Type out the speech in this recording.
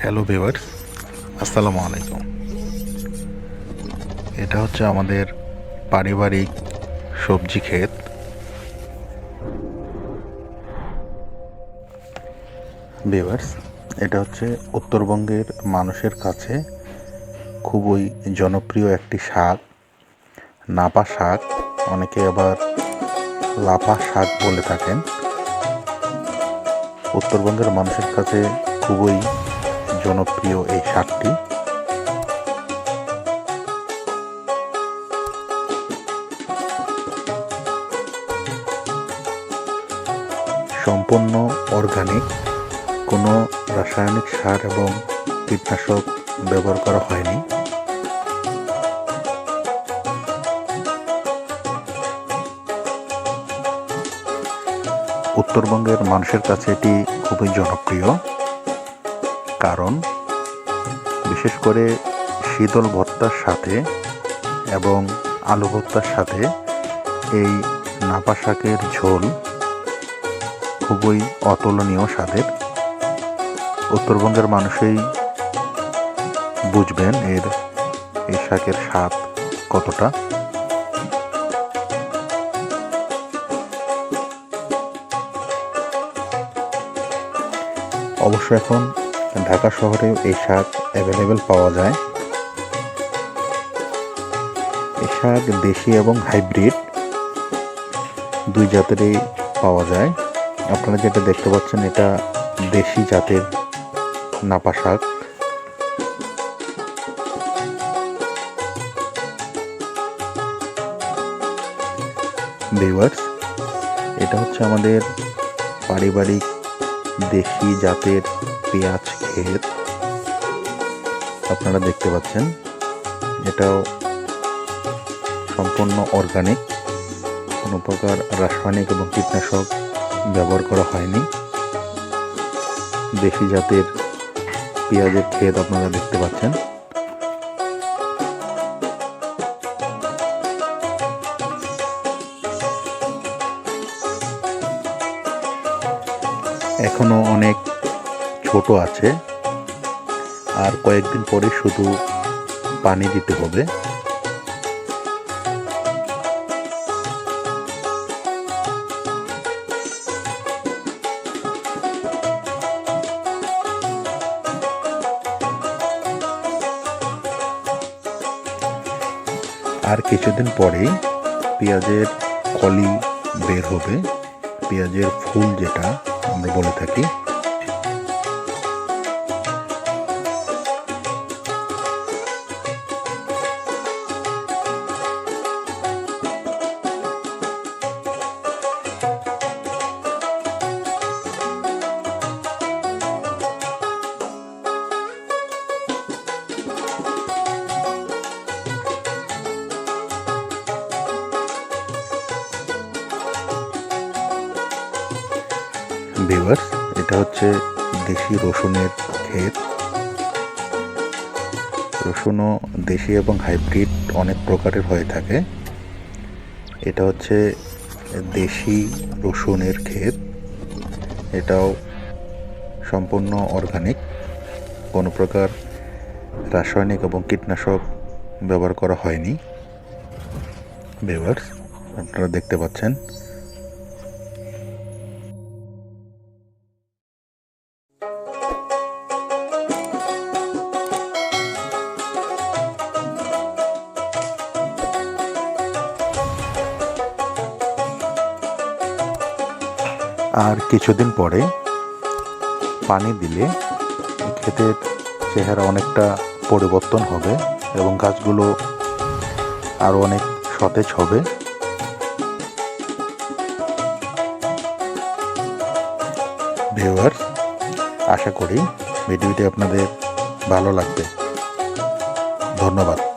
Hello viewers আসসালামু আলাইকুম এটা হচ্ছে আমাদের পারিবারিক সবজি ক্ষেত। ভিউয়ার্স এটা হচ্ছে উত্তরবঙ্গের মানুষের কাছে খুবই জনপ্রিয় একটি শাক, নাপা শাক। অনেকে আবার লাফা শাক বলে থাকেন। উত্তরবঙ্গের মানুষের কাছে খুবই জনপ্রিয় এই শাকটি। সম্পূর্ণ অর্গানিক কোনো রাসায়নিক সার এবং কীটনাশক ব্যবহার করা হয়নি। উত্তরবঙ্গের মানুষের কাছে এটি খুবই জনপ্রিয়। কারণ, বিশেষ করে শীতল ভর্তার সাথে এবং আলু ভর্তার সাথে এই নাপা শাকের ঝোল খুবই অতুলনীয় স্বাদের। উত্তরবঙ্গের মানুষই বুঝবেন এর, এই শাকের স্বাদ কতটা। অবশ্য এখন ঢাকা শহরেও এই শাক অ্যাভেলেবেল পাওয়া যায়। এই শাক দেশি এবং হাইব্রিড দুই জাতেরই পাওয়া যায়। আপনারা যেটা দেখতে পাচ্ছেন, এটা দেশি জাতের নাপা শাক। এটা হচ্ছে আমাদের পারিবারিক দেশি জাতের পেঁয়াজ ক্ষেত। আপনারা দেখতে পাচ্ছেন, এটাও সম্পূর্ণ অর্গানিক কোনো প্রকার রাসায়নিক এবং কীটনাশক ব্যবহার করা হয়নি। দেশি জাতের পেঁয়াজের ক্ষেত আপনারা দেখতে পাচ্ছেন। এখনও অনেক ছোট আছে। আর কয়েকদিন পরে শুধু পানি দিতে হবে। আর কিছুদিন পরেই পেঁয়াজের কলি বের হবে। পেঁয়াজের ফুল যেটা আমরা বলে থাকি। ভিউয়ার্স এটা হচ্ছে দেশি রসুনের ক্ষেত। রসুনও দেশি এবং হাইব্রিড অনেক প্রকারের হয়ে থাকে। এটা হচ্ছে দেশি রসুনের ক্ষেত। এটাও সম্পূর্ণ অর্গানিক। কোনো প্রকার রাসায়নিক এবং কীটনাশক ব্যবহার করা হয়নি। ভিউয়ার্স আপনারা দেখতে পাচ্ছেন। আর কিছুদিন পরে পানি দিলে ক্ষেতের চেহারা অনেকটা পরিবর্তন হবে এবং গাছগুলো আরও অনেক সতেজ হবে। ভিউয়ার্স আশা করি ভিডিওটি আপনাদের ভালো লাগবে। ধন্যবাদ।